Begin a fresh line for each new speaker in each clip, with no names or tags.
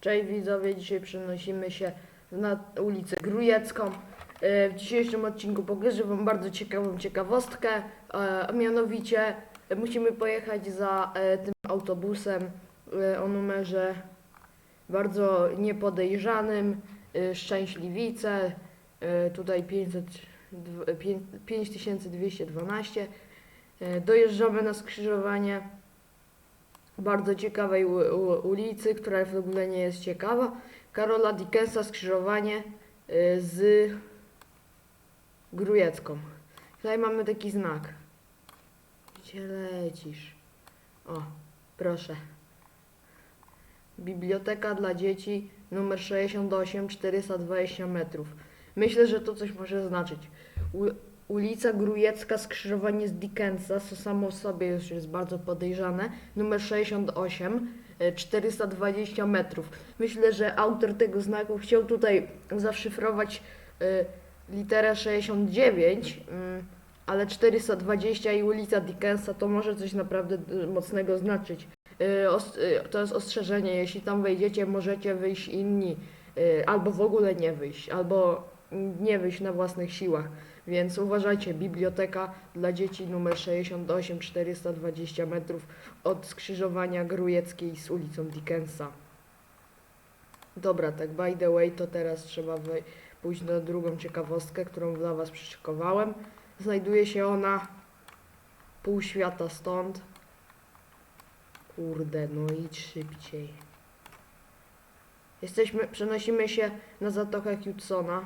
Cześć widzowie, dzisiaj przenosimy się na ulicę Grujecką. E, W dzisiejszym odcinku pokażę Wam bardzo ciekawą ciekawostkę, e, a mianowicie e, musimy pojechać za tym autobusem o numerze bardzo niepodejrzanym, Szczęśliwice, tutaj 500, dw- pięć- 5212. E, Dojeżdżamy na skrzyżowanie bardzo ciekawej ulicy, która w ogóle nie jest ciekawa. Karola Dickensa skrzyżowanie y, z Grujecką. Tutaj mamy taki znak. Gdzie lecisz? O, proszę. Biblioteka dla dzieci numer 68 420 metrów. Myślę, że to coś może znaczyć. Ulica Grujecka, skrzyżowanie z Dickensa, co samo w sobie już jest bardzo podejrzane. Numer 68, e, 420 metrów. Myślę, że autor tego znaku chciał tutaj zaszyfrować e, literę 69, mm, ale 420 i ulica Dickensa to może coś naprawdę e, mocnego znaczyć. E, os- e, To jest ostrzeżenie, jeśli tam wejdziecie, możecie wyjść inni, e, albo w ogóle nie wyjść, albo nie wyjść na własnych siłach. Więc uważajcie, biblioteka dla dzieci numer 68, 420 metrów od skrzyżowania Grujeckiej z ulicą Dickensa. Dobra, tak by the way, to teraz trzeba pójść na drugą ciekawostkę, którą dla Was przyszykowałem. Znajduje się ona pół świata stąd. Kurde, no idź szybciej. Jesteśmy, przenosimy się na Zatokę Hudsona.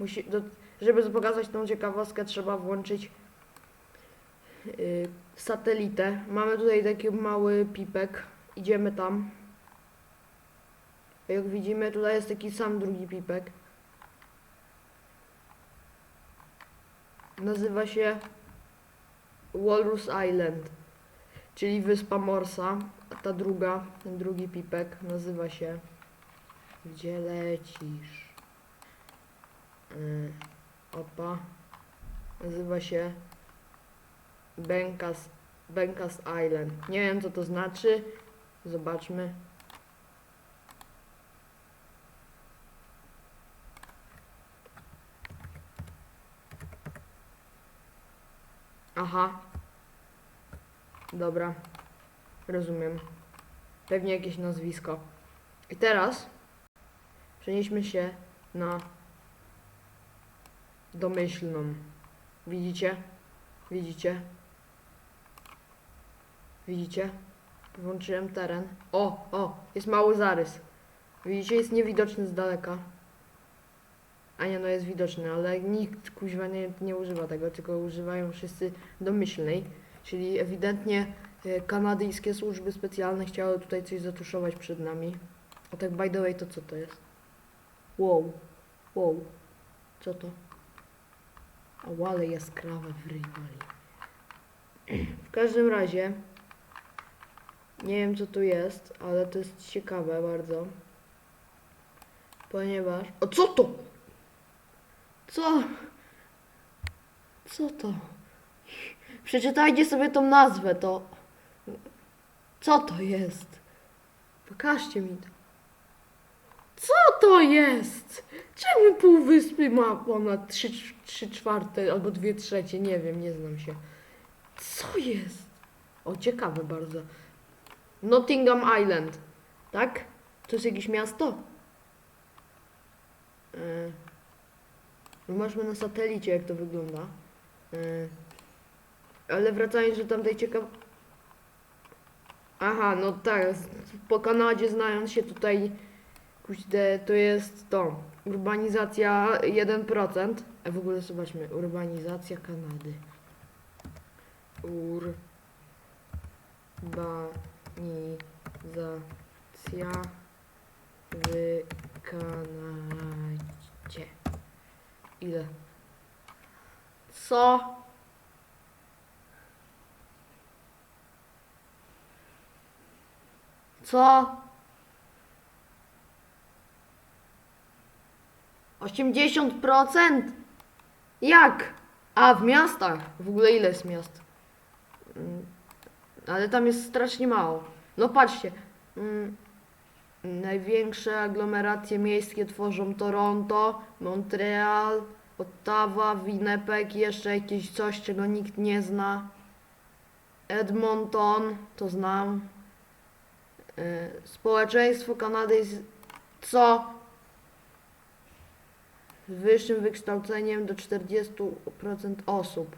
Musi, do, żeby pokazać tą ciekawostkę, trzeba włączyć yy, satelitę. Mamy tutaj taki mały pipek. Idziemy tam. Jak widzimy, tutaj jest taki sam drugi pipek. Nazywa się Walrus Island, czyli wyspa Morsa. A ta druga, ten drugi pipek nazywa się Gdzie lecisz? Yy, opa. Nazywa się Benkas, Benkas Island. Nie wiem co to znaczy. Zobaczmy. Aha. Dobra. Rozumiem. Pewnie jakieś nazwisko. I teraz przenieśmy się na domyślną. Widzicie? Widzicie? Widzicie? Włączyłem teren. O, o, jest mały zarys. Widzicie, jest niewidoczny z daleka. A nie, no jest widoczny, ale nikt kuźwa nie, nie używa tego, tylko używają wszyscy domyślnej. Czyli ewidentnie e, kanadyjskie służby specjalne chciały tutaj coś zatuszować przed nami. A tak by the way, to co to jest? Wow, wow, co to? O, ale jaskrawa w rywali. W każdym razie, nie wiem co tu jest, ale to jest ciekawe bardzo. Ponieważ... O, co to? Co? Co to? Przeczytajcie sobie tą nazwę, to... Co to jest? Pokażcie mi to. Co to jest? Czemu pół wyspy ma ponad 3, 3 czwarte albo 2 trzecie? Nie wiem, nie znam się. Co jest? O, ciekawe bardzo. Nottingham Island. Tak? To jest jakieś miasto? Yy. Zobaczmy na satelicie, jak to wygląda. Yy. Ale wracając do tamtej ciekaw... Aha, no tak. Po Kanadzie znając się tutaj... Kuźde, to jest to. Urbanizacja 1%. A w ogóle zobaczmy. Urbanizacja Kanady. Urbanizacja w Kanadzie. Ile? Co? Co? 80%? Jak? A, w miastach. W ogóle ile jest miast? Mm, Ale tam jest strasznie mało. No patrzcie. mm, Największe aglomeracje miejskie tworzą Toronto, Montreal, Ottawa, Winnipeg jeszcze jakieś coś, czego nikt nie zna. Edmonton, to znam. E, Społeczeństwo Kanady jest co? Z wyższym wykształceniem do 40% osób.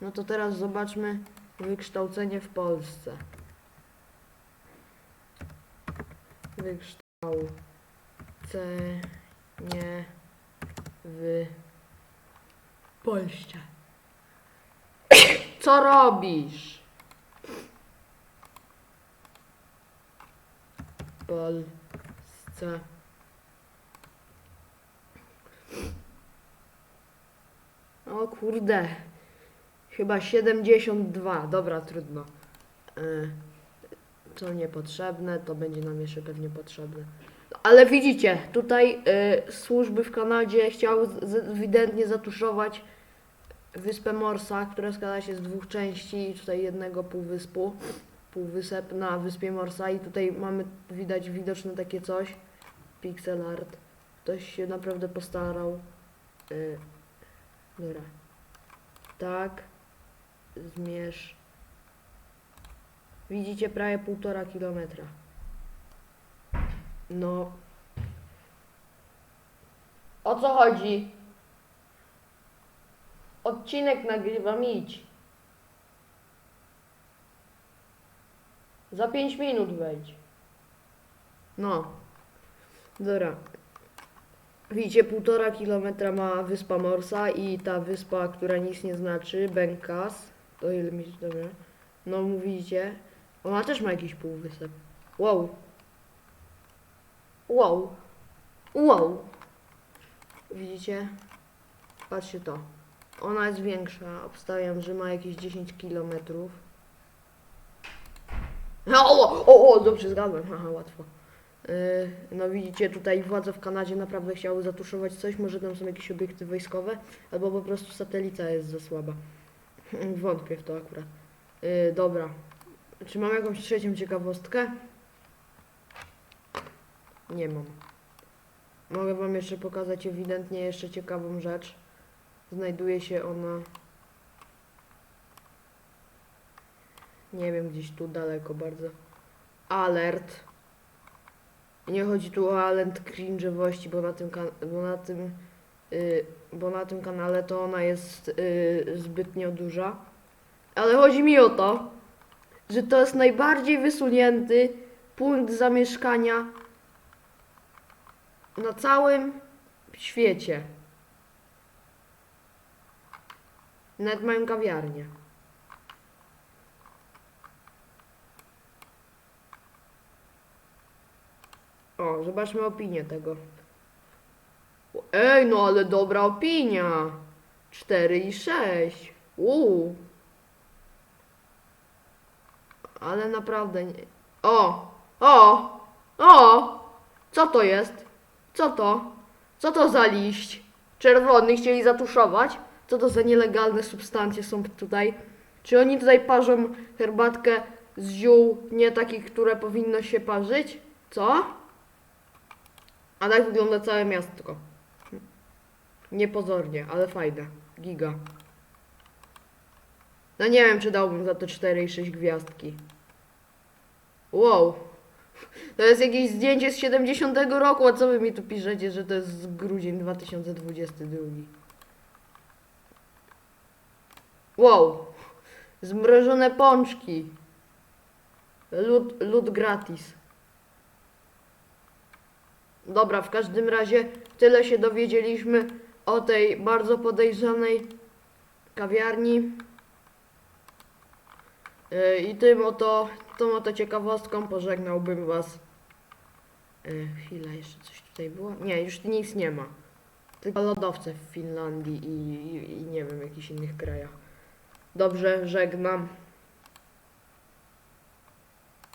No to teraz zobaczmy wykształcenie w Polsce. Wykształcenie w Polsce. Co robisz? Polsce. O kurde. Chyba 72. Dobra, trudno. Y, To niepotrzebne, to będzie nam jeszcze pewnie potrzebne. Ale widzicie, tutaj y, służby w Kanadzie chciały ewidentnie zatuszować wyspę Morsa, która składa się z dwóch części i tutaj jednego półwyspu, półwysep na wyspie Morsa i tutaj mamy, widać widoczne takie coś, pixel art. Ktoś się naprawdę postarał. Y, dobra. Tak. Zmierz. Widzicie prawie półtora kilometra. No. O co chodzi? Odcinek nagrywam, idź. Za 5 minut wejdź. No. Dobra. Widzicie, półtora kilometra ma wyspa Morsa i ta wyspa, która nic nie znaczy, Benkas. To ile mi dobra. No mówicie. Ona też ma jakiś półwysep. Wow. Wow. Wow. Widzicie? Patrzcie to. Ona jest większa. Obstawiam, że ma jakieś 10 kilometrów. O, o, o, dobrze zgadłem. Haha, łatwo. Yy, No widzicie, tutaj władze w Kanadzie naprawdę chciały zatuszować coś, może tam są jakieś obiekty wojskowe, albo po prostu satelita jest za słaba. Wątpię w to akurat. Yy, dobra. Czy mam jakąś trzecią ciekawostkę? Nie mam. Mogę wam jeszcze pokazać ewidentnie jeszcze ciekawą rzecz. Znajduje się ona... Nie wiem, gdzieś tu daleko bardzo. Alert. Nie chodzi tu o alert cringe'owości, bo na tym, bo na tym, y, bo na tym kanale to ona jest y, zbytnio duża. Ale chodzi mi o to, że to jest najbardziej wysunięty punkt zamieszkania na całym świecie. Nawet mają kawiarnię. O, zobaczmy opinię tego. Ej, no ale dobra opinia. 4 i 6. Uuu. Ale naprawdę nie. O! O! O! Co to jest? Co to? Co to za liść? Czerwony chcieli zatuszować? Co to za nielegalne substancje są tutaj? Czy oni tutaj parzą herbatkę z ziół nie takich, które powinno się parzyć? Co? A tak wygląda całe miastko. Niepozornie, ale fajne. Giga. No nie wiem, czy dałbym za to 4 i 6 gwiazdki. Wow. To jest jakieś zdjęcie z 70 roku, a co wy mi tu piszecie, że to jest grudzień 2022? Wow. Zmrożone pączki. Lód, lód gratis. Dobra, w każdym razie tyle się dowiedzieliśmy o tej bardzo podejrzanej kawiarni. Yy, I tym oto, tą oto ciekawostką pożegnałbym Was. Yy, chwila, jeszcze coś tutaj było? Nie, już nic nie ma. Tylko lodowce w Finlandii i, i, i nie wiem, w jakichś innych krajach. Dobrze, żegnam.